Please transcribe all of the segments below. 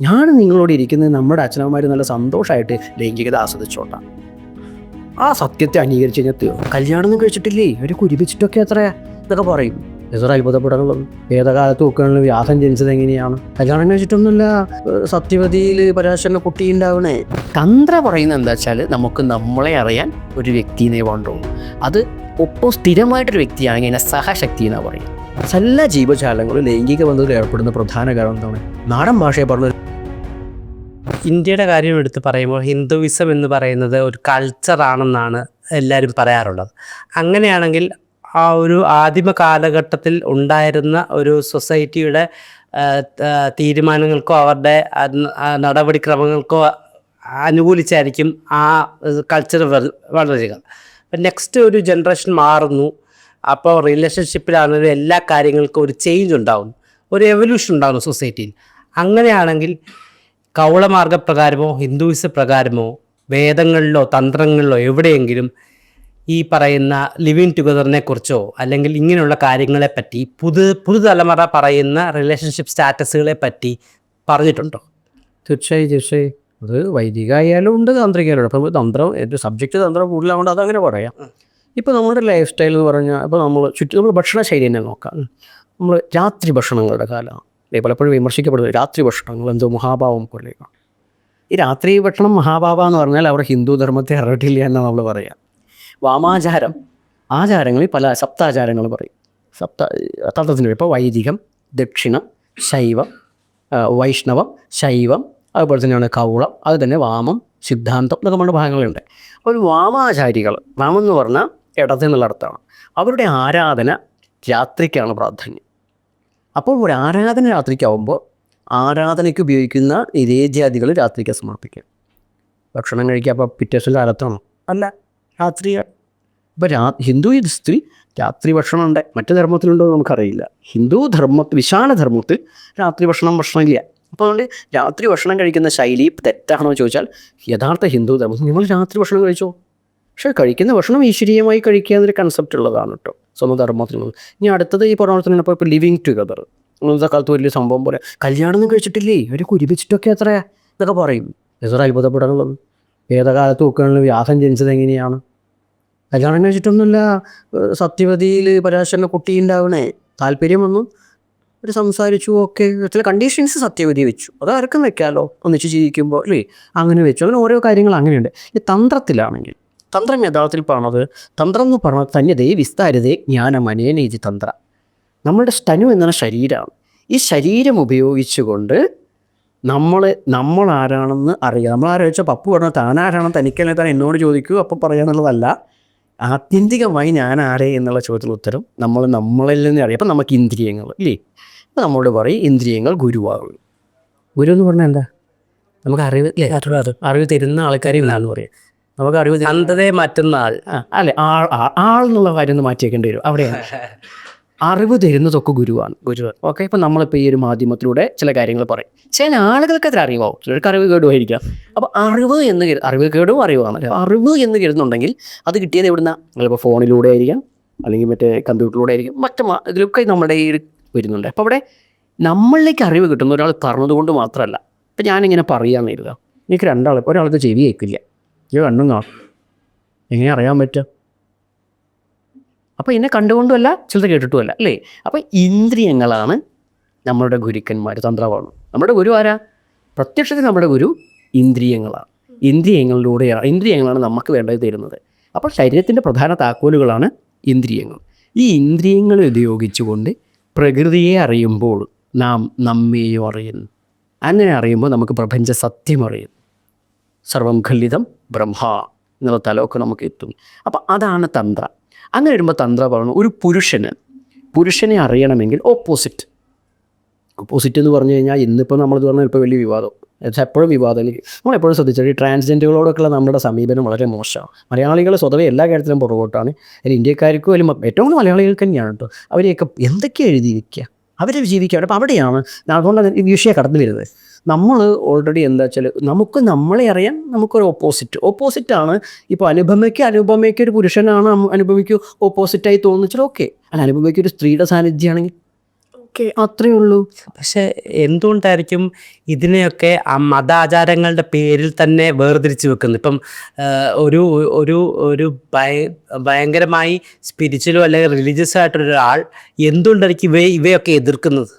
ഞാൻ നിങ്ങളോട് ഇരിക്കുന്നത് നമ്മുടെ അച്ഛനമ്മമാർ നല്ല സന്തോഷമായിട്ട് ലൈംഗികത ആസ്വദിച്ചോട്ടാണ് ആ സത്യത്തെ അംഗീകരിച്ച് കഴിഞ്ഞാൽ കല്യാണം കഴിച്ചിട്ടില്ലേ? അവർ കുരിപ്പിച്ചിട്ടൊക്കെ എത്രയാ ഇതൊക്കെ പറയും. എത്ര അത്ഭുതപ്പെടാനുള്ളത്? വേദകാലത്ത് നോക്കുകയാണെങ്കിൽ വ്യാസം ജനിച്ചത് എങ്ങനെയാണ്? കല്യാണം കഴിച്ചിട്ടൊന്നുമില്ല. സത്യവതിയിൽ പരാശരന കുട്ടി ഉണ്ടാവണേ തന്ത്ര പറയുന്നത് എന്താ വെച്ചാൽ നമുക്ക് നമ്മളെ അറിയാൻ ഒരു വ്യക്തിനെ വേണ്ടുള്ളൂ. അത് ഒപ്പം സ്ഥിരമായിട്ടൊരു വ്യക്തിയാണെങ്കിൽ അതിനെ സഹശക്തി എന്നാണ് പറയുന്നത് എല്ലാ ജീവജാലങ്ങളും ലൈംഗിക ബന്ധത്തിൽ ഏർപ്പെടുന്ന പ്രധാന കാരണം എന്താണ്? നാടൻ ഭാഷയെ പറഞ്ഞ ഇന്ത്യയുടെ കാര്യം എടുത്ത് പറയുമ്പോൾ ഹിന്ദുവിസം എന്ന് പറയുന്നത് ഒരു കൾച്ചറാണെന്നാണ് എല്ലാവരും പറയാറുള്ളത്. അങ്ങനെയാണെങ്കിൽ ആ ഒരു ആദിമ കാലഘട്ടത്തിൽ ഉണ്ടായിരുന്ന ഒരു സൊസൈറ്റിയുടെ തീരുമാനങ്ങൾക്കോ അവരുടെ നടപടിക്രമങ്ങൾക്കോ അനുകൂലിച്ചായിരിക്കും ആ കൾച്ചർ വളരുക. അപ്പം നെക്സ്റ്റ് ഒരു ജനറേഷൻ മാറുന്നു. അപ്പോൾ റിലേഷൻഷിപ്പിലാണെങ്കിലും എല്ലാ കാര്യങ്ങൾക്കും ഒരു ചേഞ്ച് ഉണ്ടാകുന്നു ഒരു എവല്യൂഷൻ ഉണ്ടാകുന്നു സൊസൈറ്റിയിൽ അങ്ങനെയാണെങ്കിൽ കൗളമാർഗപ്രകാരമോ ഹിന്ദുവിസ പ്രകാരമോ വേദങ്ങളിലോ തന്ത്രങ്ങളിലോ എവിടെയെങ്കിലും ഈ പറയുന്ന ലിവിങ് ടുഗദറിനെ കുറിച്ചോ അല്ലെങ്കിൽ ഇങ്ങനെയുള്ള കാര്യങ്ങളെ പറ്റി പുതു പുതുതലമുറ പറയുന്ന റിലേഷൻഷിപ്പ് സ്റ്റാറ്റസുകളെ പറ്റി പറഞ്ഞിട്ടുണ്ടോ? തീർച്ചയായും തീർച്ചയായും. അത് വൈദിക ആയാലും ഉണ്ട്. താന്ത്രിക അപ്പം തന്ത്രം എന്റെ സബ്ജക്റ്റ് തന്ത്രം കൂടുതലാകൊണ്ട് അതങ്ങനെ പറയാം. ഇപ്പോൾ നമ്മുടെ ലൈഫ് സ്റ്റൈൽ എന്ന് പറഞ്ഞാൽ ഇപ്പോൾ നമ്മൾ ചുറ്റും നമ്മൾ ഭക്ഷണ ശൈലി തന്നെ നോക്കാം. നമ്മൾ രാത്രി ഭക്ഷണങ്ങളുടെ കാലമാണ് അല്ലേ പലപ്പോഴും വിമർശിക്കപ്പെടുന്നത് രാത്രി ഭക്ഷണങ്ങൾ എന്തോ മഹാഭാവം പോലെയാണ് ഈ രാത്രി ഭക്ഷണം മഹാഭാവ എന്ന് പറഞ്ഞാൽ അവർ ഹിന്ദു ധർമ്മത്തെ അറിയിട്ടില്ല എന്നാണ് നമ്മൾ പറയുക വാമാചാരം ആചാരങ്ങളിൽ പല സപ്താചാരങ്ങൾ പറയും. സപ്ത തത്വത്തിന്റെ ഇപ്പോൾ വൈദികം ദക്ഷിണ ശൈവം വൈഷ്ണവം ശൈവം അതുപോലെ തന്നെയാണ് കൗളം അത് തന്നെ വാമം സിദ്ധാന്തം എന്നൊക്കെ പറഞ്ഞ ഭാഗങ്ങളുണ്ട്. അപ്പോൾ വാമാചാരികൾ വാമം എന്ന് പറഞ്ഞാൽ ഇടത്തിൽ നിന്നുള്ള അർത്ഥമാണ്. അവരുടെ ആരാധന രാത്രിക്കാണ് പ്രാധാന്യം. അപ്പോൾ ഒരു ആരാധന രാത്രിക്കാവുമ്പോൾ ആരാധനയ്ക്ക് ഉപയോഗിക്കുന്ന നിവേദ്യാദികൾ രാത്രിക്ക് സമർപ്പിക്കുക. ഭക്ഷണം കഴിക്കുക അപ്പോൾ പിറ്റേ ദിവസം കാലത്താണോ അല്ല രാത്രി ഇപ്പോൾ രാ ഹിന്ദു സ്ത്രീ രാത്രി ഭക്ഷണം ഉണ്ട് മറ്റു ധർമ്മത്തിലുണ്ടോ എന്ന് നമുക്കറിയില്ല. ഹിന്ദു ധർമ്മ വിശാല ധർമ്മത്തിൽ രാത്രി ഭക്ഷണം ഭക്ഷണമില്ല. അപ്പോൾ അതുകൊണ്ട് രാത്രി ഭക്ഷണം കഴിക്കുന്ന ശൈലി തെറ്റാണോ ചോദിച്ചാൽ യഥാർത്ഥ ഹിന്ദു ധർമ്മത്തിൽ നിങ്ങൾ രാത്രി ഭക്ഷണം കഴിച്ചോ? പക്ഷേ കഴിക്കുന്ന ഭക്ഷണം ഈശ്വരീയമായി കഴിക്കുക എന്നൊരു കൺസെപ്റ്റ് ഉള്ളതാണ് കേട്ടോ. സ്വന്തം ധർമ്മത്തിനുള്ളത്. ഇനി അടുത്തത് ഈ പറഞ്ഞ ഇപ്പോൾ ലിവിങ് ടുഗദർ ഇന്നത്തെ കാലത്ത് വലിയ സംഭവം പോലെ കല്യാണം ഒന്നും കഴിച്ചിട്ടില്ലേ? അവർ കുരുപിച്ചിട്ടൊക്കെ എത്രയാ ഇതൊക്കെ പറയും. എത്ര അത്ഭുതപ്പെടാനുള്ളത് ഏതകാലത്ത് നോക്കുകയാണെങ്കിൽ വ്യാസം ജനിച്ചത് എങ്ങനെയാണ്? കല്യാണം കഴിച്ചിട്ടൊന്നുമില്ല. സത്യവതിയിൽ പരാശരന് കുട്ടി ഉണ്ടാവണേ താല്പര്യം വന്നു അവർ സംസാരിച്ചു ഓക്കെ ചില കണ്ടീഷൻസ് സത്യവതി വെച്ചു. അത് ആർക്കും വെക്കാമല്ലോ ഒന്നിച്ച് ജീവിക്കുമ്പോൾ അല്ലേ? അങ്ങനെ വെച്ചു. അങ്ങനെ ഓരോ കാര്യങ്ങൾ അങ്ങനെയുണ്ട്. ഈ തന്ത്രത്തിലാണെങ്കിൽ തന്ത്രം യഥാർത്ഥത്തിൽ പറഞ്ഞത് തന്ത്രം എന്ന് പറഞ്ഞത് വിസ്താരതയെ വിസ്താരതേ ജ്ഞാനമനേനീതി തന്ത്ര. നമ്മളുടെ സ്റ്റനു എന്ന ശരീരമാണ് ഈ ശരീരം ഉപയോഗിച്ചുകൊണ്ട് നമ്മൾ നമ്മൾ ആരാണെന്ന് അറിയുക നമ്മൾ ആരാ വെച്ചാൽ പപ്പു പറഞ്ഞാൽ താനാരാണെന്ന് തനിക്കല്ലേ താൻ എന്നോട് ചോദിക്കൂ അപ്പം പറയാന്നുള്ളതല്ല ആത്യന്തികമായി ഞാൻ ആരേ എന്നുള്ള ചോദ്യത്തിന് ഉത്തരം നമ്മൾ നമ്മളിൽ നിന്ന് അറിയാം. അപ്പം നമുക്ക് ഇന്ദ്രിയങ്ങൾ ഇല്ലേ? അപ്പം നമ്മളോട് പറയും ഇന്ദ്രിയങ്ങൾ ഗുരുവാകും ഗുരു എന്ന് പറഞ്ഞാൽ എന്താ? നമുക്ക് അറിവ് അറിവ് തരുന്ന ആൾക്കാരെ എന്നാണ് പറയുക നമുക്ക് അറിവ് അന്ധതയെ മാറ്റുന്ന ആൾ. അല്ലെ ആൾ ആൾ എന്നുള്ള കാര്യം ഒന്ന് മാറ്റി വെക്കേണ്ടി വരും. അവിടെയാണ് അറിവ് തരുന്നതൊക്കെ ഗുരുവാണ്. ഗുരു ഓക്കെ ഇപ്പം നമ്മളിപ്പോൾ ഈ ഒരു മാധ്യമത്തിലൂടെ ചില കാര്യങ്ങൾ പറയും. ചില ആളുകൾക്ക് അതിൽ അറിവാവും ചിലർക്ക് അറിവ് കേടുമായിരിക്കാം. അപ്പോൾ അറിവ് എന്ന് അറിവ് കേടും അറിവാണ്. അറിവ് എന്ന് കരുതുന്നുണ്ടെങ്കിൽ അത് കിട്ടിയത് എവിടുന്ന? ചിലപ്പോൾ ഫോണിലൂടെ ആയിരിക്കാം അല്ലെങ്കിൽ മറ്റേ കമ്പ്യൂട്ടറിലൂടെ ആയിരിക്കും മറ്റു ഇതിലൊക്കെ നമ്മുടെ ഈ വരുന്നുണ്ട്. അപ്പോൾ അവിടെ നമ്മളിലേക്ക് അറിവ് കിട്ടുന്ന ഒരാൾ പറഞ്ഞതുകൊണ്ട് മാത്രമല്ല. ഇപ്പം ഞാനിങ്ങനെ പറയാമെന്ന് കരുതാം എനിക്ക് രണ്ടാൾ ഒരാൾക്ക് ചെവി കേൾക്കില്ല. ഇത് കണ്ണും കാണും എങ്ങനെ അറിയാൻ പറ്റുക? അപ്പോൾ എന്നെ കണ്ടുകൊണ്ടുമല്ല ചിലത് കേട്ടിട്ടുമല്ല അല്ലേ? അപ്പോൾ ഇന്ദ്രിയങ്ങളാണ് നമ്മളുടെ ഗുരുക്കന്മാർ തന്ത്രമാണ് നമ്മുടെ ഗുരു ആരാ? പ്രത്യക്ഷത്തിൽ നമ്മുടെ ഗുരു ഇന്ദ്രിയങ്ങളാണ്. ഇന്ദ്രിയങ്ങളിലൂടെയാണ് ഇന്ദ്രിയങ്ങളാണ് നമുക്ക് വേണ്ടത് തരുന്നത്. അപ്പോൾ ശരീരത്തിന്റെ പ്രധാന താക്കോലുകളാണ് ഇന്ദ്രിയങ്ങൾ. ഈ ഇന്ദ്രിയങ്ങൾ ഉപയോഗിച്ചുകൊണ്ട് പ്രകൃതിയെ അറിയുമ്പോൾ നാം നമ്മെയും അറിയുന്നു. അങ്ങനെ അറിയുമ്പോൾ നമുക്ക് പ്രപഞ്ച സത്യം അറിയുന്നു. സർവം ഖല്ലിതം ബ്രഹ്മ എന്നുള്ള തലമൊക്കെ നമുക്ക് എത്തും അപ്പം അതാണ് തന്ത്ര. അങ്ങനെ വരുമ്പോൾ തന്ത്ര പറഞ്ഞു ഒരു പുരുഷന് പുരുഷനെ അറിയണമെങ്കിൽ ഓപ്പോസിറ്റ് ഓപ്പോസിറ്റ് എന്ന് പറഞ്ഞു കഴിഞ്ഞാൽ ഇന്നിപ്പോൾ നമ്മളിത് പറഞ്ഞാൽ ഇപ്പോൾ വലിയ വിവാദം. എപ്പോഴും വിവാദം എനിക്ക് നമ്മളെപ്പോഴും ശ്രദ്ധിച്ചത് ഈ ട്രാൻസ്ജെൻഡറുകളോടൊക്കെയുള്ള നമ്മുടെ സമീപനം വളരെ മോശമാണ്. മലയാളികൾ സ്വതവേ എല്ലാ കാര്യത്തിലും പുറകോട്ടാണ്. അതിൽ ഇന്ത്യക്കാർക്കും അല്ലെങ്കിൽ ഏറ്റവും കൂടുതൽ മലയാളികൾക്ക് തന്നെയാണ് കേട്ടോ. അവരെയൊക്കെ എന്തൊക്കെയാണ് എഴുതി വയ്ക്കുക അവരെ ജീവിക്കുക. അപ്പോൾ അവിടെയാണ് അതുകൊണ്ടാണ് ഈ വിഷയം കടന്നു വരുന്നത് നമ്മൾ ഓൾറെഡി എന്താ വെച്ചാൽ നമുക്ക് നമ്മളെ അറിയാൻ നമുക്കൊരു ഓപ്പോസിറ്റ് ഓപ്പോസിറ്റാണ് ഇപ്പോൾ അനുപമയ്ക്ക് അനുപമയ്ക്ക് ഒരു പുരുഷനാണ് അനുപമയ്ക്ക് ഓപ്പോസിറ്റായി തോന്നിച്ചാൽ ഓക്കെ അല്ല അനുപമയ്ക്ക് ഒരു സ്ത്രീയുടെ സാന്നിധ്യമാണെങ്കിൽ ഓക്കെ അത്രയേ ഉള്ളൂ. പക്ഷെ എന്തുകൊണ്ടായിരിക്കും ഇതിനെയൊക്കെ ആ മതാചാരങ്ങളുടെ പേരിൽ തന്നെ വേർതിരിച്ച് വെക്കുന്നത്? ഇപ്പം ഒരു ഒരു ഒരു ഭയ ഭയങ്കരമായി സ്പിരിച്വലോ അല്ലെങ്കിൽ റിലീജിയസ് ആയിട്ടൊരാൾ എന്തുകൊണ്ടായിരിക്കും ഇവയെ ഇവയൊക്കെ എതിർക്കുന്നത്?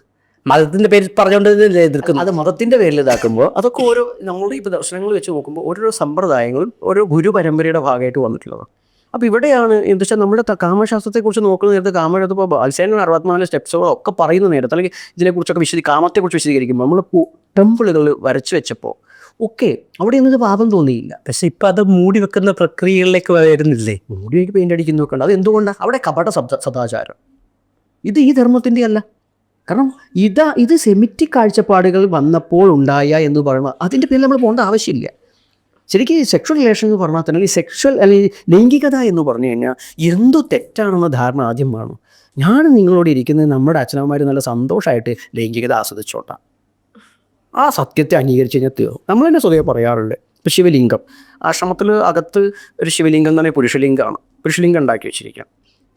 മതത്തിന്റെ പേരിൽ പറഞ്ഞുകൊണ്ട് എതിർക്കുന്നു. അത് മതത്തിന്റെ പേരിൽ ഇതാക്കുമ്പോൾ അതൊക്കെ ഓരോ നമ്മളുടെ ഇപ്പോൾ ദർശനങ്ങൾ വെച്ച് നോക്കുമ്പോൾ ഓരോ സമ്പ്രദായങ്ങളും ഓരോ ഗുരു പരമ്പരയുടെ ഭാഗമായിട്ട് വന്നിട്ടുള്ളത് അപ്പോൾ ഇവിടെയാണ് എന്താ വെച്ചാൽ നമ്മുടെ കാമശാസ്ത്രത്തെ കാമശാസ്ത്രത്തെക്കുറിച്ച് നോക്കുന്ന നേരത്തെ കാമശാസ്ത്രം ഇപ്പോൾ ബാൽസേന അറുപത്തിനാല് സ്റ്റെപ്സുകളോ ഒക്കെ പറയുന്ന നേരത്തെ അല്ലെങ്കിൽ ഇതിനെക്കുറിച്ചൊക്കെ വിശദീ കാമത്തെക്കുറിച്ച് വിശദീകരിക്കുമ്പോൾ നമ്മൾ ടെമ്പിളുകൾ വരച്ചു വെച്ചപ്പോൾ ഓക്കെ അവിടെ ഒന്നും പാപം തോന്നിയില്ല. പക്ഷെ ഇപ്പൊ അത് മൂടി വെക്കുന്ന പ്രക്രിയകളിലേക്ക് വരുന്നില്ലേ? മൂടി വെക്ക് പെയിന്റ് അടിക്കുന്നൊക്കെ ഉണ്ട്. അത് എന്തുകൊണ്ടാണ് അവിടെ കപട സദ സദാചാരം. ഇത് ഈ ധർമ്മത്തിന്റെ അല്ല കാരണം ഇതാ ഇത് സെമിറ്റിക് കാഴ്ചപ്പാടുകൾ വന്നപ്പോൾ ഉണ്ടായ എന്ന് പറയുമ്പോൾ അതിന്റെ പേരിൽ നമ്മൾ പോകേണ്ട ആവശ്യമില്ല. ശരിക്കും ഈ സെക്ഷൽ റിലേഷൻ എന്ന് പറഞ്ഞാൽ തന്നെ ഈ സെക്ഷൽ അല്ലെങ്കിൽ ലൈംഗികത എന്ന് പറഞ്ഞു കഴിഞ്ഞാൽ എന്തു തെറ്റാണെന്ന ധാരണ ആദ്യം വേണം. ഞാൻ നിങ്ങളോട് ഇരിക്കുന്നത് നമ്മുടെ അച്ഛനമ്മമാർ നല്ല സന്തോഷമായിട്ട് ലൈംഗികത ആസ്വദിച്ചോട്ടാം. ആ സത്യത്തെ അംഗീകരിച്ച് കഴിഞ്ഞാൽ തീർന്നു. നമ്മൾ തന്നെ സ്വതവേ പറയാറുണ്ട്. ഇപ്പോൾ ശിവലിംഗം. ആശ്രമത്തിൽ അകത്ത് ഒരു ശിവലിംഗം തന്നെ പറഞ്ഞാൽ പുരുഷലിംഗമാണ്. പുരുഷലിംഗം ഉണ്ടാക്കി വെച്ചിരിക്കുക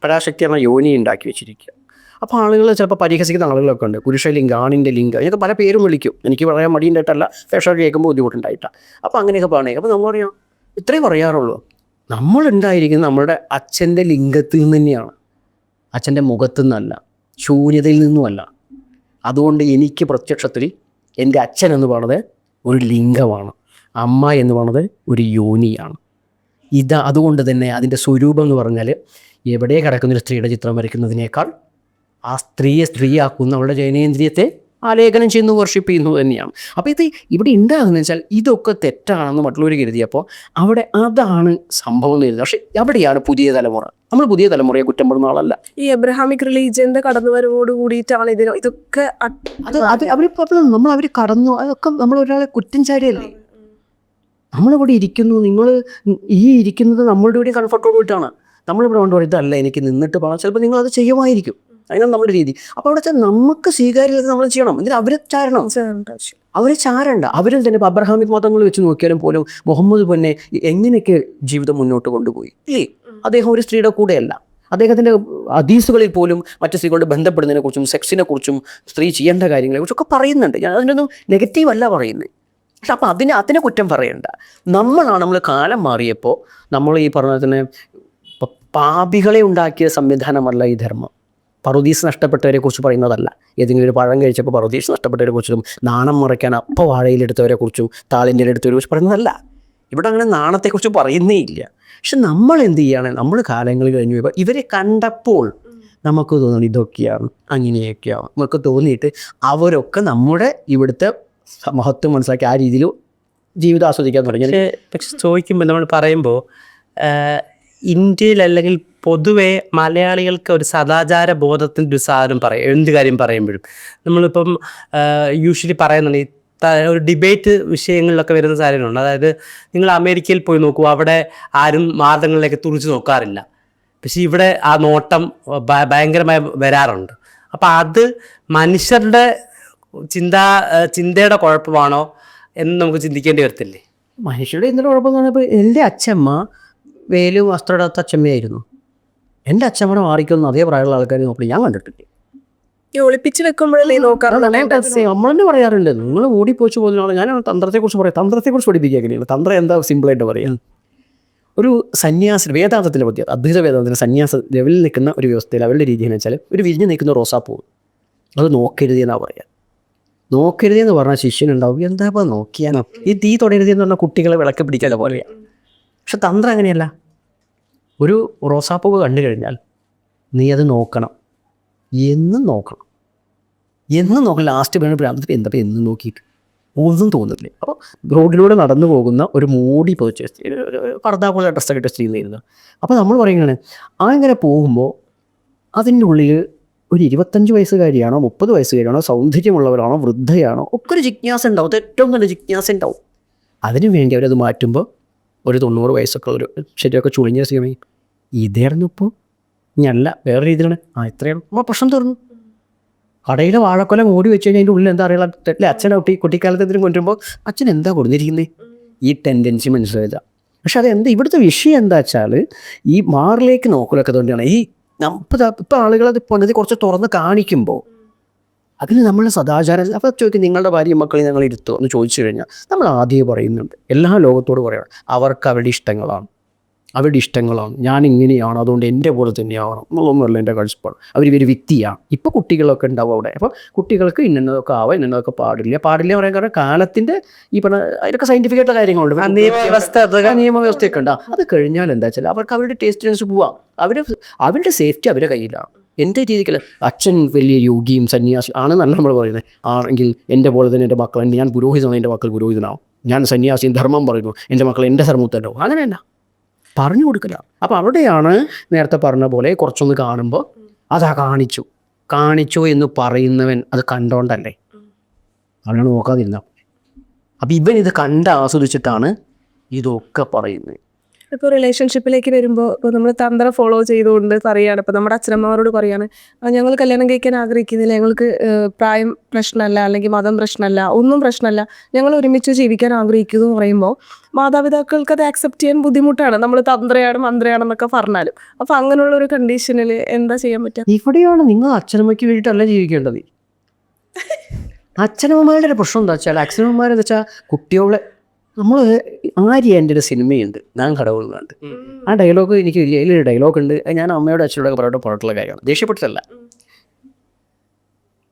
പരാശക്തി എന്ന യോനി ഉണ്ടാക്കി വെച്ചിരിക്കുക അപ്പോൾ ആളുകൾ ചിലപ്പോൾ പരിഹസിക്കുന്ന ആളുകളൊക്കെ ഉണ്ട്. പുരുഷലിംഗം ആണിന്റെ ലിംഗം ഇതൊക്കെ പല പേരും വിളിക്കും. എനിക്ക് പറയാൻ മടിയുണ്ടായിട്ടല്ല. പക്ഷേ കേൾക്കുമ്പോൾ ബുദ്ധിമുട്ടുണ്ടായിട്ടാണ് അപ്പോൾ അങ്ങനെയൊക്കെ പറയണേ. അപ്പോൾ നമ്മൾ പറയാം ഇത്രയും പറയാറുള്ളൂ. നമ്മളുണ്ടായിരിക്കുന്നത് നമ്മുടെ അച്ഛന്റെ ലിംഗത്തിൽ നിന്ന് തന്നെയാണ്. അച്ഛന്റെ മുഖത്തു നിന്നല്ല ശൂന്യതയിൽ നിന്നുമല്ല. അതുകൊണ്ട് എനിക്ക് പ്രത്യക്ഷത്തിൽ എന്റെ അച്ഛൻ എന്ന് പറയുന്നത് ഒരു ലിംഗമാണ്. അമ്മ എന്ന് പറയുന്നത് ഒരു യോനിയാണ്. ഇത് അതുകൊണ്ട് തന്നെ അതിന്റെ സ്വരൂപം എന്ന് പറഞ്ഞാൽ എവിടെ കിടക്കുന്നൊരു സ്ത്രീയുടെ ചിത്രം വരയ്ക്കുന്നതിനേക്കാൾ ആ സ്ത്രീയെ സ്ത്രീയാക്കുന്ന അവളുടെ ജൈനേന്ദ്രിയത്തെ ആലേഖനം ചെയ്യുന്നു വർഷിപ്പ് ചെയ്യുന്നു തന്നെയാണ്. അപ്പോൾ ഇത് ഇവിടെ ഉണ്ടാകുന്നത് വെച്ചാൽ ഇതൊക്കെ തെറ്റാണെന്ന് മറ്റുള്ളവർ കരുതിയപ്പോൾ അവിടെ അതാണ് സംഭവം എന്ന് കരുതി. പക്ഷേ അവിടെയാണ് പുതിയ തലമുറ. നമ്മൾ പുതിയ തലമുറയെ കുറ്റം പെടുന്ന ആളല്ല. ഈ എബ്രഹാമിക് റിലീജിയന്റെ കടന്നുവരവോട് കൂടിയിട്ടാണ് ഇതിന് ഇതൊക്കെ അത് അത് അവർ പറഞ്ഞത് നമ്മൾ അവർ കടന്നു. അതൊക്കെ നമ്മൾ ഒരാളെ കുറ്റം ചാടിയല്ലേ നമ്മളിവിടെ ഇരിക്കുന്നു. നിങ്ങൾ ഈ ഇരിക്കുന്നത് നമ്മളുടെ കൂടി കംഫർട്ടോട് കൂടിയിട്ടാണ് നമ്മളിവിടെ കൊണ്ടുപോയി ഇതല്ല എനിക്ക് നിന്നിട്ട് പോകണം ചിലപ്പോൾ നിങ്ങൾ അത് ചെയ്യുമായിരിക്കും. അതിനാണ് നമ്മുടെ രീതി. അപ്പോൾ അവിടെ വെച്ചാൽ നമുക്ക് സ്വീകാര്യത നമ്മൾ ചെയ്യണം. എന്തിനാ അവരെ ചാരണം. അവരെ ചാരണ്ട. അവരിൽ തന്നെ ഇപ്പോൾ അബ്രഹാമിക് മതങ്ങൾ വെച്ച് നോക്കിയാലും പോലും മുഹമ്മദ് പൊന്നെ എങ്ങനെയൊക്കെ ജീവിതം മുന്നോട്ട് കൊണ്ടുപോയി. ഇല്ലേ? അദ്ദേഹം ഒരു സ്ത്രീയുടെ കൂടെയല്ല. അദ്ദേഹത്തിന്റെ അദീസുകളിൽ പോലും മറ്റു സ്ത്രീകളോട് ബന്ധപ്പെടുന്നതിനെ കുറിച്ചും സെക്സിനെ കുറിച്ചും സ്ത്രീ ചെയ്യേണ്ട കാര്യങ്ങളെ ഒക്കെ പറയുന്നുണ്ട്. ഞാൻ അതിനൊന്നും നെഗറ്റീവ് അല്ല പറയുന്നത് പക്ഷെ അപ്പോൾ അതിനെ അതിനെ കുറ്റം പറയണ്ട. നമ്മളാണ് നമ്മൾ കാലം മാറിയപ്പോൾ നമ്മൾ ഈ പറഞ്ഞ തന്നെ പാപികളെ ഉണ്ടാക്കിയ സംവിധാനമല്ല ഈ ധർമ്മം. പറുദീസ് നഷ്ടപ്പെട്ടവരെ കുറിച്ച് പറയുന്നതല്ല. ഏതെങ്കിലും ഒരു പഴം കഴിച്ചപ്പോൾ പറുദീസ് നഷ്ടപ്പെട്ടവരെ കുറിച്ചും നാണം മറയ്ക്കാൻ അപ്പം വാഴയിലെടുത്തവരെ കുറിച്ചും താളിന്റെ എടുത്തവരെ കുറിച്ച് പറയുന്നതല്ല. ഇവിടെ അങ്ങനെ നാണത്തെക്കുറിച്ച് പറയുന്നേ ഇല്ല. പക്ഷെ നമ്മൾ എന്ത് ചെയ്യുകയാണ് നമ്മൾ കാലങ്ങൾ കഴിഞ്ഞു പോയപ്പോൾ ഇവരെ കണ്ടപ്പോൾ നമുക്ക് തോന്നുന്നു ഇതൊക്കെയാണ് അങ്ങനെയൊക്കെയാണ്. നമുക്ക് തോന്നിയിട്ട് അവരൊക്കെ നമ്മുടെ ഇവിടുത്തെ മഹത്വം മനസ്സിലാക്കി ആ രീതിയിൽ ജീവിതം ആസ്വദിക്കാൻ തുടങ്ങി. പക്ഷെ ചോദിക്കുമ്പോൾ നമ്മൾ പറയുമ്പോൾ ഇന്ത്യയിൽ അല്ലെങ്കിൽ പൊതുവെ മലയാളികൾക്ക് ഒരു സദാചാര ബോധത്തിന്റെ ഒരു സാധനം പറയും. എന്ത് കാര്യം പറയുമ്പോഴും. നമ്മളിപ്പം യൂഷ്വലി പറയുന്നുണ്ട്. ഈ ഒരു ഡിബേറ്റ് വിഷയങ്ങളിലൊക്കെ വരുന്ന കാര്യങ്ങളുണ്ട് അതായത് നിങ്ങൾ അമേരിക്കയിൽ പോയി നോക്കൂ. അവിടെ ആരും മാർഗങ്ങളിലേക്ക് തുറിച്ച് നോക്കാറില്ല. പക്ഷേ ഇവിടെ ആ നോട്ടം ഭയങ്കരമായി വരാറുണ്ട്. അപ്പം അത് മനുഷ്യരുടെ ചിന്താ ചിന്തയുടെ കുഴപ്പമാണോ എന്ന് നമുക്ക് ചിന്തിക്കേണ്ടി വരത്തില്ലേ? മനുഷ്യരുടെ എന്തൊരു കുഴപ്പമെന്ന് പറഞ്ഞപ്പോൾ എന്റെ അച്ഛമ്മ വേലും വസ്ത്രമിടാത്ത അച്ഛമ്മയായിരുന്നു എന്റെ അച്ഛമ്മടെ മാറിക്കൊന്നും അതേ പ്രായമുള്ള ആൾക്കാർ നോക്കി ഞാൻ കണ്ടിട്ടില്ല. ഈ ഒളിപ്പിച്ച് വെക്കുമ്പോഴല്ലേ ഈ നോക്കാറുള്ളത് നമ്മൾ തന്നെ പറയാറുണ്ട് നിങ്ങൾ ഓടിപ്പോച്ചു പോകുന്ന ഞാൻ തന്ത്രത്തെക്കുറിച്ച് പറയാം. തന്ത്രത്തെക്കുറിച്ച് പഠിപ്പിക്കുക എങ്ങനെയാണ്? തന്ത്രം എന്താ സിമ്പിളായിട്ട് പറയാം? ഒരു സന്യാസി വേദാന്തത്തിന്റെ പറ്റി അദ്വൈത വേദാന്തത്തിന്റെ സന്യാസ ലെവലിൽ നിൽക്കുന്ന ഒരു വ്യവസ്ഥയിൽ അവരുടെ രീതി എന്ന് വെച്ചാൽ ഒരു വിരിഞ്ഞ് നിൽക്കുന്ന റോസാപ്പൂ. അത് നോക്കരുത് എന്നാണ് പറയുക നോക്കരുത് എന്ന് പറഞ്ഞാൽ ശിഷ്യനുണ്ടാവും എന്താ നോക്കിയാൽ ഈ തീ തുടരുത് എന്ന് പറഞ്ഞാൽ കുട്ടികളെ വിളക്ക് പിടിക്കാതെ പോലെയാണ് പക്ഷെ തന്ത്രം അങ്ങനെയല്ല. ഒരു റോസാപ്പൂവ് കണ്ടു കഴിഞ്ഞാൽ നീ അത് നോക്കണം. എന്നും നോക്കണം. എന്നും നോക്കണം. ലാസ്റ്റ് വീണ് പ്രാന്തത്തിൽ എന്താ എന്നും നോക്കിയിട്ട്? ഒന്നും തോന്നുന്നില്ല. അപ്പോൾ റോഡിലൂടെ നടന്നു പോകുന്ന ഒരു മൂടി സ്ത്രീ പർദ്ദ പോലെ ഡ്രസ്സൊക്കെ ഇട്ട സ്ത്രീ ചെയ്യുന്നത് അപ്പോൾ നമ്മൾ പറയുകയാണ് അങ്ങനെ പോകുമ്പോൾ അതിന്റെ ഉള്ളിൽ ഒരു ഇരുപത്തഞ്ച് വയസ്സുകാരിയാണോ മുപ്പത് വയസ്സുകാരിയാണോ സൗന്ദര്യമുള്ളവരാണോ വൃദ്ധയാണോ ഒക്കെ ഒരു ജിജ്ഞാസ ഉണ്ടാവും. ഏറ്റവും നല്ല ജിജ്ഞാസ ഉണ്ടാവും. അതിനു വേണ്ടി അവരത് മാറ്റുമ്പോൾ ഒരു തൊണ്ണൂറ് വയസ്സൊക്കെ ഒരു ശരിയൊക്കെ ചുളിഞ്ഞ സമയം ഇതായിരുന്നു ഇപ്പോൾ ഞല്ല വേറെ രീതിയിലാണ്. ആ ഇത്രയാണ് അപ്പോൾ പ്രശ്നം തീർന്നു. കടയിലെ വാഴക്കൊല ഓടി വെച്ച് കഴിഞ്ഞാൽ അതിന്റെ ഉള്ളിൽ എന്താ അറിയാം? അല്ലേ അച്ഛനെ കുട്ടി കുട്ടിക്കാലത്ത് എന്തെങ്കിലും കൊണ്ടുവരുമ്പോൾ അച്ഛൻ എന്താ കൊടുത്തിരിക്കുന്നത് ഈ ടെൻഡൻസി മനസ്സിലായത്. പക്ഷെ അത് എന്താ ഇവിടുത്തെ വിഷയം എന്താ വെച്ചാൽ ഈ മാറിലേക്ക് നോക്കലൊക്കെ തോന്നിയാണ്. ഈ നമ്മൾ ഇപ്പം ആളുകൾ പൊന്നതി കുറച്ച് തുറന്ന് കാണിക്കുമ്പോൾ അതിന് നമ്മൾ സദാചാരം അപ്പോൾ ചോദിക്കും നിങ്ങളുടെ ഭാര്യയും മക്കളെ ഞങ്ങൾ ഇരുത്തോ? എന്ന് ചോദിച്ചു കഴിഞ്ഞാൽ നമ്മൾ ആദ്യമേ പറയുന്നുണ്ട്. എല്ലാ ലോകത്തോട് പറയണം അവർക്ക് അവരുടെ ഇഷ്ടങ്ങളാണ്. അവരുടെ ഇഷ്ടങ്ങളാണ്. ഞാൻ ഇങ്ങനെയാണ്. അതുകൊണ്ട് എന്റെ പോലെ തന്നെയാവണം. എന്നുള്ളതൊന്നുമല്ല എന്റെ കാഴ്ചപ്പാട് അവർ ഒരു വ്യക്തിയാണ് ഇപ്പോൾ കുട്ടികളൊക്കെ ഉണ്ടാവും അവിടെ. അപ്പോൾ കുട്ടികൾക്ക് ഇന്നതൊക്കെ ആവാം ഇന്നതൊക്കെ പാടില്ല. പാടില്ല പറയാൻ കാരണം കാലത്തിന്റെ ഈ പറഞ്ഞ അതിലൊക്കെ സയന്റിഫിക് ആയിട്ടുള്ള കാര്യങ്ങളുണ്ട്. നിയമവ്യവസ്ഥ നിയമവ്യവസ്ഥയൊക്കെ ഉണ്ടാവും അത് കഴിഞ്ഞാൽ എന്താ വെച്ചാൽ അവർക്ക് അവരുടെ ടേസ്റ്റിനനുസരിച്ച് പോവാം. അവർ അവരുടെ സേഫ്റ്റി അവരുടെ കയ്യിലാണ്. എന്റെ രീതിക്ക് അച്ഛൻ വലിയ യോഗിയും സന്യാസി ആണെന്നല്ല നമ്മൾ പറയുന്നത്. ആണെങ്കിൽ എന്റെ പോലെ തന്നെ എന്റെ മക്കൾ ഞാൻ പുരോഹിതനാണ് എന്റെ മക്കൾ പുരോഹിതനാവും. ഞാൻ സന്യാസിയും ധർമ്മം പറയുന്നു. എന്റെ മക്കൾ എന്റെ ധർമ്മത്തല്ലോ അങ്ങനെയല്ല. പറഞ്ഞു കൊടുക്കില്ല അപ്പോൾ അവിടെയാണ് നേരത്തെ പറഞ്ഞ പോലെ കുറച്ചൊന്ന് കാണുമ്പോൾ അതാ കാണിച്ചു. കാണിച്ചു എന്ന് പറയുന്നവൻ അത് കണ്ടോണ്ടല്ലേ? അവനാണ് നോക്കാതിരുന്ന അപ്പം ഇവൻ ഇത് കണ്ട് ആസ്വദിച്ചിട്ടാണ് ഇതൊക്കെ പറയുന്നത്. ഇപ്പോൾ റിലേഷൻഷിപ്പിലേക്ക് വരുമ്പോ ഇപ്പോൾ നമ്മൾ തന്ത്രം ഫോളോ ചെയ്തുകൊണ്ട് പറയുകയാണ് ഇപ്പോൾ നമ്മുടെ അച്ഛനമ്മമാരോട് പറയാണ് "ആ, ഞങ്ങൾ കല്യാണം കഴിക്കാൻ ആഗ്രഹിക്കുന്നില്ല. ഞങ്ങൾക്ക് പ്രായം പ്രശ്നമല്ല അല്ലെങ്കിൽ മതം പ്രശ്നമല്ല ഒന്നും പ്രശ്നമല്ല. ഞങ്ങൾ ഒരുമിച്ച് ജീവിക്കാൻ ആഗ്രഹിക്കുന്നു എന്ന് പറയുമ്പോൾ മാതാപിതാക്കൾക്ക് അത് ആക്സെപ്റ്റ് ചെയ്യാൻ ബുദ്ധിമുട്ടാണ്. നമ്മൾ തന്ത്രയാണ് മന്ത്രയാണെന്നൊക്കെ പറഞ്ഞാലും. അപ്പോൾ അങ്ങനെയുള്ള ഒരു കണ്ടീഷനിൽ എന്താ ചെയ്യാൻ പറ്റുക? ഇവിടെയാണ് നിങ്ങൾ അച്ഛനമ്മയ്ക്ക് വേണ്ടിയിട്ടല്ല ജീവിക്കേണ്ടത്. അച്ഛനമ്മമാരുടെ ഒരു പ്രശ്നം എന്താ വെച്ചാൽ അച്ഛനമ്മമാരെന്ന് വെച്ചാൽ കുട്ടികളെ നമ്മൾ ആര്യ എന്റെ ഒരു സിനിമയുണ്ട്. ഞാൻ കടവുകൾ കണ്ട് ആ ഡയലോഗ് എനിക്ക് അതിലൊരു ഡയലോഗ് ഉണ്ട് ഞാൻ അമ്മയോട് അച്ഛനോടൊക്കെ പറഞ്ഞിട്ട് പറഞ്ഞിട്ടുള്ള കാര്യമാണ്. ദേഷ്യപ്പെട്ടതല്ല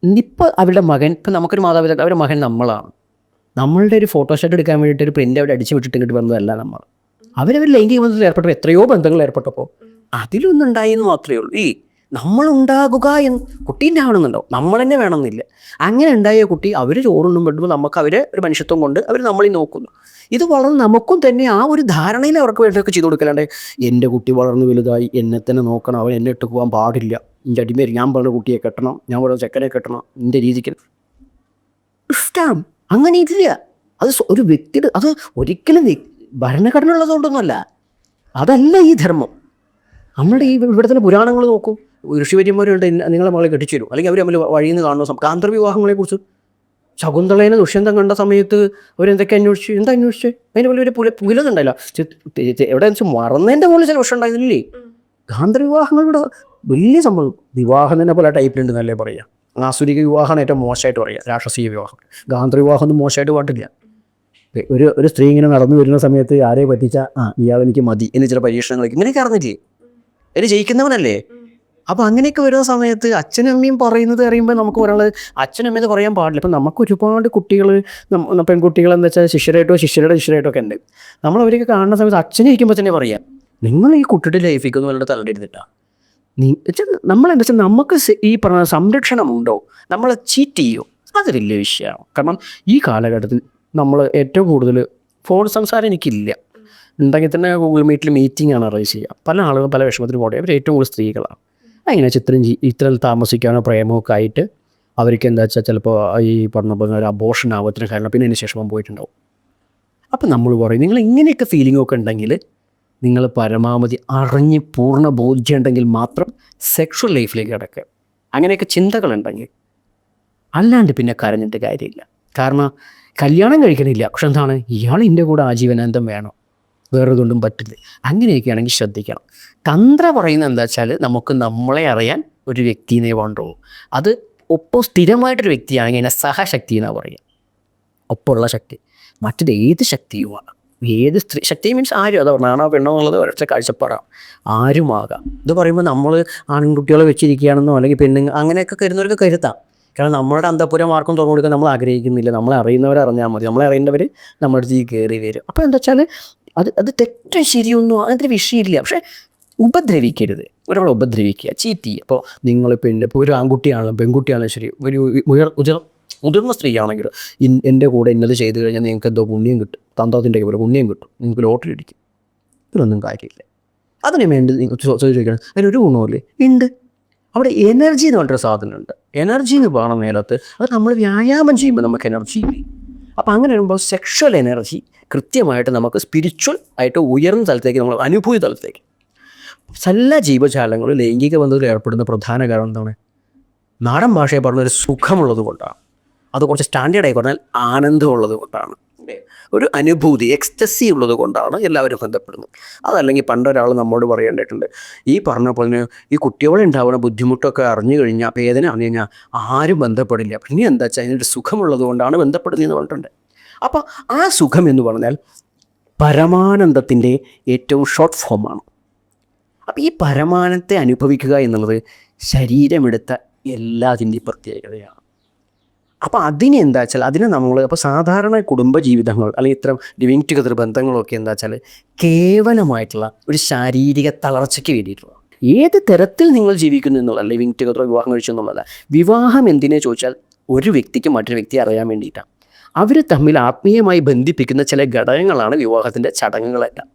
ഇന്നിപ്പോൾ അവരുടെ മകൻ ഇപ്പം നമുക്കൊരു മാതാപിതാക്കൾ അവരുടെ മകൻ നമ്മളാണ്. നമ്മളുടെ ഒരു ഫോട്ടോഷോട്ട് എടുക്കാൻ വേണ്ടിയിട്ട് ഒരു പ്രിന്റ് അവിടെ അടിച്ച് വിട്ടിട്ട് ഇങ്ങോട്ട് വന്നതല്ല നമ്മൾ. അവരവർ ലൈംഗിക ബന്ധത്തിൽ ഏർപ്പെട്ടപ്പോൾ എത്രയോ ബന്ധങ്ങൾ ഏർപ്പെട്ടപ്പോൾ അതിലൊന്നുണ്ടായി എന്ന് മാത്രമേ ഉള്ളൂ. ഈ നമ്മളുണ്ടാകുക എന്ന് കുട്ടീന്റെ ആവണമെന്നുണ്ടോ? നമ്മൾ തന്നെ വേണമെന്നില്ല. അങ്ങനെ ഉണ്ടായ കുട്ടി അവർ ചോറുണ്ണും പെടുമ്പോൾ നമുക്ക് അവരെ ഒരു മനുഷ്യത്വം കൊണ്ട് അവർ നമ്മളീ നോക്കുന്നു. ഇത് വളർന്ന് നമുക്കും തന്നെ ആ ഒരു ധാരണയിൽ അവർക്ക് വേണ്ടിയൊക്കെ ചെയ്തു കൊടുക്കലാണ്ട്? എന്റെ കുട്ടി വളർന്ന് വലുതായി എന്നെ തന്നെ നോക്കണം അവൻ എന്നെ ഇട്ട് പോകാൻ പാടില്ല. എന്റെ അടിമേരി ഞാൻ പറഞ്ഞ കുട്ടിയെ കെട്ടണം ഞാൻ പറഞ്ഞ ചെക്കനെ കെട്ടണം എന്റെ രീതിക്ക്. ഇഷ്ടം അങ്ങനെ ഇല്ല. അത് ഒരു വ്യക്തിയുടെ അത് ഒരിക്കലും ഭരണഘടന ഉള്ളതുകൊണ്ടൊന്നുമല്ല അതല്ല ഈ ധർമ്മം. നമ്മുടെ ഈ ഇവിടെ തന്നെ പുരാണങ്ങൾ നോക്കൂ. ഋഷിവര്യന്മാരുണ്ട് നിങ്ങളെ മകളെ കെട്ടിച്ചു തരും അല്ലെങ്കിൽ അവർ തമ്മിൽ വഴിയിൽ നിന്ന് കാണുന്ന കാന്തർ വിവാഹങ്ങളെക്കുറിച്ച് ശകുന്തളേനെ ദുഷ്യന്തം കണ്ട സമയത്ത് അവരെന്തൊക്കെ അന്വേഷിച്ചു? എന്താ അന്വേഷിച്ചു? അതിന്റെ പോലെ ഒരു പുല പുലതുണ്ടല്ലോ എവിടെ വെച്ചാൽ മറന്നതിന്റെ മുകളിൽ ചില വർഷം ഉണ്ടായിരുന്നില്ലേ ഗാന്ധർവിവാഹങ്ങളുടെ വലിയ സംഭവം. വിവാഹം തന്നെ പല ടൈപ്പിലുണ്ട് എന്നല്ലേ പറയാം. ആസുരിക വിവാഹമാണ് ഏറ്റവും മോശമായിട്ട് പറയുക രാക്ഷസീയ വിവാഹം. ഗാന്ധർവിവാഹം ഒന്നും മോശമായിട്ട് പാട്ടില്ല. ഒരു ഒരു സ്ത്രീ ഇങ്ങനെ നടന്നു വരുന്ന സമയത്ത് ആരെ പറ്റിച്ച ആ ഇയാൾ എനിക്ക് മതി എന്ന് ചില പരീക്ഷണങ്ങളൊക്കെ ഇങ്ങനെയൊക്കെ അറിഞ്ഞില്ലേ? എന്നെ ജയിക്കുന്നവനല്ലേ? അപ്പോൾ അങ്ങനെയൊക്കെ വരുന്ന സമയത്ത് അച്ഛനും അമ്മയും പറയുന്നത് അറിയുമ്പോൾ നമുക്ക് ഒരാൾ അച്ഛനും അമ്മയെന്ന് പറയാൻ പാടില്ല. ഇപ്പം നമുക്ക് ഒരുപാട് കുട്ടികൾ പെൺകുട്ടികൾ എന്ന് വെച്ചാൽ ശിഷ്യരായിട്ടോ ശിഷ്യരുടെ ശിഷ്യരായിട്ടോ ഒക്കെ ഉണ്ട്. നമ്മൾ അവരൊക്കെ കാണുന്ന സമയത്ത് അച്ഛനെ ഇരിക്കുമ്പോൾ തന്നെ പറയാം നിങ്ങൾ ഈ കുട്ടിയുടെ ലൈഫിക്കൊന്നും വല്ല തലയിടുന്നിട്ടാ നീ വെച്ചാൽ നമ്മളെന്താ വെച്ചാൽ നമുക്ക് ഈ പറഞ്ഞ സംരക്ഷണമുണ്ടോ നമ്മളെ ചീറ്റ് ചെയ്യോ? അതൊരു വലിയ വിഷയമാണ് കാരണം ഈ കാലഘട്ടത്തിൽ നമ്മൾ ഏറ്റവും കൂടുതൽ ഫോൺ സംസാരം എനിക്കില്ല. ഉണ്ടെങ്കിൽ തന്നെ ഗൂഗിൾ മീറ്റിൽ മീറ്റിംഗ് ആണ് അറേഞ്ച് ചെയ്യുക. പല ആളുകളും പല വിഷമത്തിന് പോകട്ടെ അവർ ഏറ്റവും കൂടുതൽ സ്ത്രീകളാണ്. അങ്ങനെ ചിത്രം ഇത്തരം താമസിക്കാനോ പ്രേമമൊക്കെ ആയിട്ട് അവർക്ക് എന്താ വെച്ചാൽ ചിലപ്പോൾ ഈ പറഞ്ഞ ഒരു അബോഷൻ ആവത്തിന് കാരണം പിന്നെ അതിന് ശേഷം പോയിട്ടുണ്ടാവും. അപ്പം നമ്മൾ പറയും നിങ്ങൾ ഇങ്ങനെയൊക്കെ ഫീലിംഗ് ഒക്കെ ഉണ്ടെങ്കിൽ നിങ്ങൾ പരമാവധി അറിഞ്ഞ് പൂർണ ബോധ്യം ഉണ്ടെങ്കിൽ മാത്രം സെക്ഷൽ ലൈഫിലേക്ക് കിടക്കുക അങ്ങനെയൊക്കെ ചിന്തകളുണ്ടെങ്കിൽ അല്ലാണ്ട് പിന്നെ കരഞ്ഞിട്ട് കാര്യമില്ല. കാരണം കല്യാണം കഴിക്കണില്ല. പക്ഷെ എന്താണ്? ഇയാൾ എന്റെ കൂടെ ആജീവനാന്തം വേണം. വേറൊതൊന്നും പറ്റില്ല. അങ്ങനെയൊക്കെയാണെങ്കിൽ ശ്രദ്ധിക്കണം. തന്ത്ര പറയുന്നത് എന്താ വെച്ചാൽ നമുക്ക് നമ്മളെ അറിയാൻ ഒരു വ്യക്തിനെ വേണ്ടുള്ളൂ. അത് ഒപ്പം സ്ഥിരമായിട്ടൊരു വ്യക്തിയാണെങ്കിൽ അതിനെ സഹശക്തി എന്നാണ് പറയുക. ഒപ്പമുള്ള ശക്തി. മറ്റൊരു ഏത് ശക്തിയുമാണ് ഏത് സ്ത്രീ ശക്തി മീൻസ് ആരും അതാ നാണോ പെണ്ണോ എന്നുള്ളത് ഒരൊറ്റ കാഴ്ചപ്പാടാം ആരുമാകാം ഇത് പറയുമ്പോൾ നമ്മൾ ആൺകുട്ടികളെ വെച്ചിരിക്കുകയാണെന്നോ അല്ലെങ്കിൽ പെണ്ണുങ്ങൾ അങ്ങനെയൊക്കെ കരുതുന്നവർക്ക് കരുതാം. കാരണം നമ്മളുടെ അന്തപുരം ആർക്കും തുറന്നു കൊടുക്കാൻ നമ്മൾ ആഗ്രഹിക്കുന്നില്ല. നമ്മളെ അറിയുന്നവരെ അറിഞ്ഞാൽ മതി. നമ്മളെ അറിയേണ്ടവർ നമ്മുടെ അടുത്ത് കയറി വരും. അപ്പോൾ എന്താ വെച്ചാൽ അത് അത് തെറ്റും ശരിയൊന്നും അങ്ങനത്തെ വിഷയമില്ല. പക്ഷേ ഉപദ്രവിക്കരുത്. ഒരാളെ ഉപദ്രവിക്കുക ചീറ്റ് ചെയ്യുക. അപ്പോൾ നിങ്ങൾ പിന്നെ ഒരു ആൺകുട്ടിയാണെങ്കിലും പെൺകുട്ടിയാണെങ്കിലും ശരി ഒരു ഉയർ ഉയർ മുതിർന്ന സ്ത്രീയാണെങ്കിൽ എന്റെ കൂടെ ഇന്നത് ചെയ്ത് കഴിഞ്ഞാൽ നിങ്ങൾക്ക് എന്തോ പുണ്യം കിട്ടും. തന്തത്തിന്റെ പോലെ പുണ്യം കിട്ടും. നിങ്ങൾക്ക് ലോട്ടറി അടിക്കും. ഇതിലൊന്നും കാര്യമില്ല. അതിന് വേണ്ടി നിങ്ങൾ ചോദിക്കണം അതിനൊരു ഗുണമില്ലേ ഉണ്ട്. അവിടെ എനർജി എന്ന് പറഞ്ഞൊരു സാധനമുണ്ട്. എനർജി എന്ന് പറയുന്ന നേരത്ത് അത് നമ്മൾ വ്യായാമം ചെയ്യുമ്പോൾ നമുക്ക് എനർജി അപ്പോൾ അങ്ങനെ വരുമ്പോൾ സെക്ഷൽ എനർജി കൃത്യമായിട്ട് നമുക്ക് സ്പിരിച്വൽ ആയിട്ട് ഉയർന്ന തലത്തേക്ക് നമ്മൾ അനുഭൂതി തലത്തേക്ക് എല്ലാ ജീവജാലങ്ങളും ലൈംഗിക ബന്ധത്തിൽ ഏർപ്പെടുന്ന പ്രധാന കാരണം എന്താണ്? നാടൻ ഭാഷയെ പറഞ്ഞൊരു സുഖമുള്ളത് കൊണ്ടാണ് അത് കുറച്ച് സ്റ്റാൻഡേർഡായി പറഞ്ഞാൽ ആനന്ദമുള്ളത് കൊണ്ടാണ് ഒരു അനുഭൂതി എക്സ്റ്റസി ഉള്ളത് കൊണ്ടാണ് എല്ലാവരും ബന്ധപ്പെടുന്നത്. അതല്ലെങ്കിൽ പണ്ടൊരാൾ നമ്മോട് പറയേണ്ടിയിട്ടുണ്ട് ഈ പറഞ്ഞ പോലെ ഈ കുട്ടികളെ ഉണ്ടാവുന്ന ബുദ്ധിമുട്ടൊക്കെ അറിഞ്ഞു കഴിഞ്ഞാൽ വേദന അറിഞ്ഞു കഴിഞ്ഞാൽ ആരും ബന്ധപ്പെടില്ല. പിന്നെ എന്താ വെച്ചാൽ അതിനൊരു സുഖമുള്ളത് കൊണ്ടാണ് ബന്ധപ്പെടുന്നതെന്ന് പറഞ്ഞിട്ടുണ്ട്. അപ്പോൾ ആ സുഖം എന്ന് പറഞ്ഞാൽ പരമാനന്ദത്തിന്റെ ഏറ്റവും ഷോർട്ട് ഫോമാണ് അപ്പോൾ ഈ പരമാനത്തെ അനുഭവിക്കുക എന്നുള്ളത് ശരീരമെടുത്ത എല്ലാതിന്റെയും പ്രത്യേകതയാണ്. അപ്പോൾ അതിനെ എന്താ വെച്ചാൽ അതിനെ നമ്മൾ അപ്പോൾ സാധാരണ കുടുംബ ജീവിതങ്ങൾ അല്ലെങ്കിൽ ഇത്തരം ലിവിങ് ടുഗദർ ബന്ധങ്ങളൊക്കെ എന്താ വെച്ചാൽ കേവലമായിട്ടുള്ള ഒരു ശാരീരിക തളർച്ചയ്ക്ക് വേണ്ടിയിട്ടുള്ള ഏത് തരത്തിൽ നിങ്ങൾ ജീവിക്കുന്നു എന്നുള്ള ലിവിങ് ടുഗദർ വിവാഹം കഴിച്ചു എന്നുള്ളതല്ല. വിവാഹം എന്തിനെ ചോദിച്ചാൽ ഒരു വ്യക്തിക്ക് മറ്റൊരു വ്യക്തിയെ അറിയാൻ വേണ്ടിയിട്ടാണ്. അവർ തമ്മിൽ ആത്മീയമായി ബന്ധിപ്പിക്കുന്ന ചില ഘടകങ്ങളാണ് വിവാഹത്തിന്റെ ചടങ്ങുകളെല്ലാം.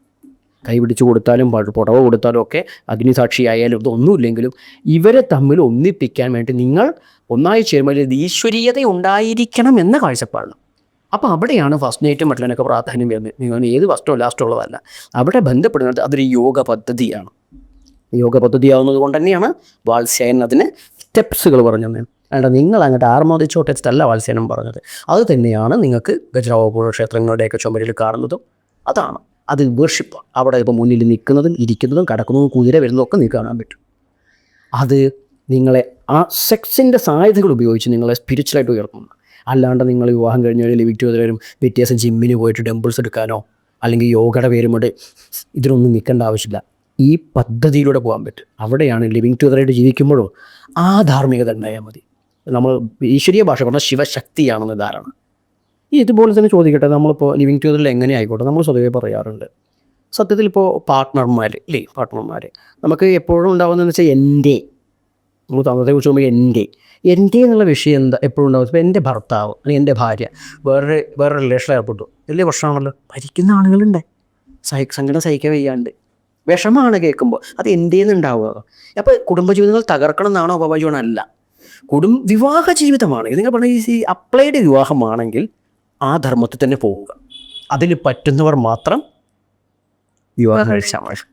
കൈ പിടിച്ചു കൊടുത്താലും പുടവ കൊടുത്താലും ഒക്കെ അഗ്നിസാക്ഷിയായാലും ഇതൊന്നുമില്ലെങ്കിലും ഇവരെ തമ്മിൽ ഒന്നിപ്പിക്കാൻ വേണ്ടി നിങ്ങൾ ഒന്നായി ചേരുമ്പോൾ ഇത് ഈശ്വരീയത ഉണ്ടായിരിക്കണം എന്ന കാഴ്ചപ്പാടാണ്. അപ്പോൾ അവിടെയാണ് ഫസ്റ്റ് നൈറ്റും മറ്റുള്ളതിനൊക്കെ പ്രാധാന്യം വരുന്നത്. നിങ്ങൾ ഏത് ഫസ്റ്റോ ലാസ്റ്റോ ഉള്ളതല്ല. അവിടെ ബന്ധപ്പെടുന്നത് അതൊരു യോഗ പദ്ധതിയാണ്. യോഗ പദ്ധതിയാവുന്നത് കൊണ്ട് തന്നെയാണ് വാത്സ്യായൻ അതിന് സ്റ്റെപ്സുകൾ പറഞ്ഞു തന്നെ അല്ല നിങ്ങൾ അങ്ങോട്ട് ആർമോദിച്ചോ ടെസ്റ്റ് അല്ല വാത്സ്യായനം പറഞ്ഞത്. അത് തന്നെയാണ് നിങ്ങൾക്ക് ഗജരാവപൂർവ ക്ഷേത്രങ്ങളുടെയൊക്കെ ചുമരിൽ കാണുന്നതും. അതാണ്. അത് വേർഷിപ്പ് അവിടെ ഇപ്പോൾ മുന്നിൽ നിൽക്കുന്നതും ഇരിക്കുന്നതും കിടക്കുന്നതും കുതിര വരുന്നതും ഒക്കെ നിങ്ങൾക്ക് കാണാൻ പറ്റും. അത് നിങ്ങളെ ആ സെക്സിന്റെ സാധ്യതകൾ ഉപയോഗിച്ച് നിങ്ങളെ സ്പിരിച്വലായിട്ട് ഉയർത്തുന്നു. അല്ലാണ്ട് നിങ്ങൾ വിവാഹം കഴിഞ്ഞ് കഴിഞ്ഞാൽ വരും വ്യത്യാസം ജിമ്മിന് പോയിട്ട് ഡംബിൾസ് എടുക്കാനോ അല്ലെങ്കിൽ യോഗയുടെ പേരുമുണ്ട് ഇതിനൊന്നും നിൽക്കേണ്ട ആവശ്യമില്ല. ഈ പദ്ധതിയിലൂടെ പോകാൻ പറ്റും. അവിടെയാണ് ലിവിങ് ടുഗദറായിട്ട് ജീവിക്കുമ്പോഴും ആ ധാർമ്മികത ഉണ്ടായാൽ മതി. നമ്മൾ ഈശ്വരീയ ഭാഷ പറഞ്ഞാൽ ശിവശക്തിയാണെന്ന് ധാരണ. ഈ ഇതുപോലെ തന്നെ ചോദിക്കട്ടെ നമ്മളിപ്പോൾ ലിവിങ് ടുഗദറിൽ എങ്ങനെ ആയിക്കോട്ടെ നമ്മൾ സ്വതവേ പറയാറുണ്ട്. സത്യത്തിൽ ഇപ്പോൾ പാർട്ട്ണർമാർ ഇല്ലേ? പാർട്ട്ണർമാർ നമുക്ക് എപ്പോഴും ഉണ്ടാകുന്നതെന്ന് വെച്ചാൽ എന്റെ നമ്മൾ തന്നത്തെ കുറിച്ച് നോക്കുമ്പോൾ എന്റെ. എന്റെ എന്നുള്ള വിഷയം എന്താ എപ്പോഴും ഉണ്ടാകും ഇപ്പോൾ എന്റെ ഭർത്താവ് അല്ലെങ്കിൽ എന്റെ ഭാര്യ വേറൊരു വേറെ റിലേഷൻ ഏർപ്പെട്ടു. വലിയ പ്രശ്നമാണല്ലോ ഭരിക്കുന്ന ആളുകളുണ്ട്. സഹി സങ്കടം സഹിക്കാൻ വയ്യാണ്ട്. വിഷമാണ് കേൾക്കുമ്പോൾ അത് എന്റെ ഉണ്ടാവുക. അപ്പോൾ കുടുംബജീവിതങ്ങൾ തകർക്കണം എന്നാണോ ഉപവാചനം അല്ല. കുടും വിവാഹ ജീവിതമാണ്. നിങ്ങൾ പറഞ്ഞ ഈ അപ്ലൈഡ് വിവാഹമാണെങ്കിൽ ആ ധർമ്മത്തിൽ തന്നെ പോവുക. അതിന് പറ്റുന്നവർ മാത്രം വിവാഹം